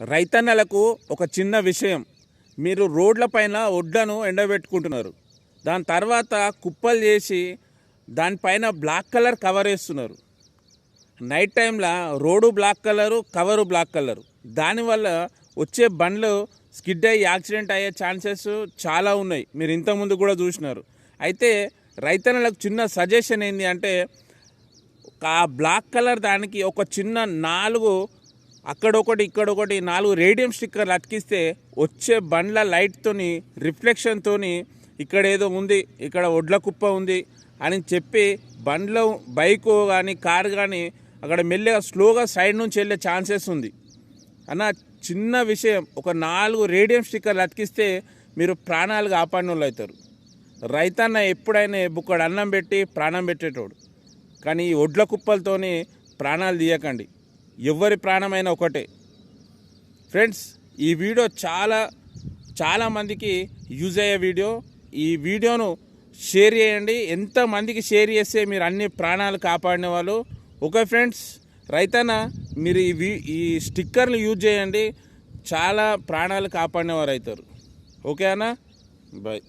రైతన్నలకు ఒక చిన్న విషయం. మీరు రోడ్ల పైన ఒడ్లను ఎండబెట్టుకుంటున్నారు. దాని తర్వాత కుప్పలు చేసి దానిపైన బ్లాక్ కలర్ కవర్ వేస్తున్నారు. నైట్ టైంలో road black colour cover black colour. దానివల్ల వచ్చే బండ్లు స్కిడ్ అయ్యి యాక్సిడెంట్ అయ్యే ఛాన్సెస్ చాలా ఉన్నాయి. మీరు ఇంతకుముందు కూడా చూసినారు. అయితే రైతన్నలకు చిన్న సజెషన్ ఏంటి అంటే ఆ బ్లాక్ కలర్ దానికి ఒక చిన్న నాలుగు అక్కడొకటి ఇక్కడొకటి నాలుగు రేడియం స్టిక్కర్లు అతికిస్తే వచ్చే బండ్ల లైట్తోని రిఫ్లెక్షన్తోని ఇక్కడ ఏదో ఉంది ఇక్కడ ఒడ్ల కుప్ప ఉంది అని చెప్పి బండ్లో బైక్ కానీ కారు కానీ అక్కడ మెల్లగా స్లోగా సైడ్ నుంచి వెళ్ళే ఛాన్సెస్ ఉంది. అన్న చిన్న విషయం ఒక నాలుగు రేడియం స్టిక్కర్లు అతికిస్తే మీరు ప్రాణాలు కాపాడినోళ్ళు అవుతారు. రైతన్న ఎప్పుడైనా బుక్కడు అన్నం పెట్టి ప్రాణం పెట్టేటోడు. కానీ ఈ ఒడ్ల కుప్పలతోని ప్రాణాలు తీయకండి. ఎవరి ప్రాణమైన ఒకటే. ఫ్రెండ్స్ ఈ వీడియో చాలా చాలామందికి యూజ్ అయ్యే వీడియో. ఈ వీడియోను షేర్ చేయండి. ఎంతమందికి షేర్ చేస్తే మీరు అన్ని ప్రాణాలు కాపాడిన వాళ్ళు. ఓకే ఫ్రెండ్స్ రైతన్న మీరు ఈ వీ ఈ స్టిక్కర్లు యూజ్ చేయండి. చాలా ప్రాణాలు కాపాడినవారు అవుతారు ఓకే అన్న? బాయ్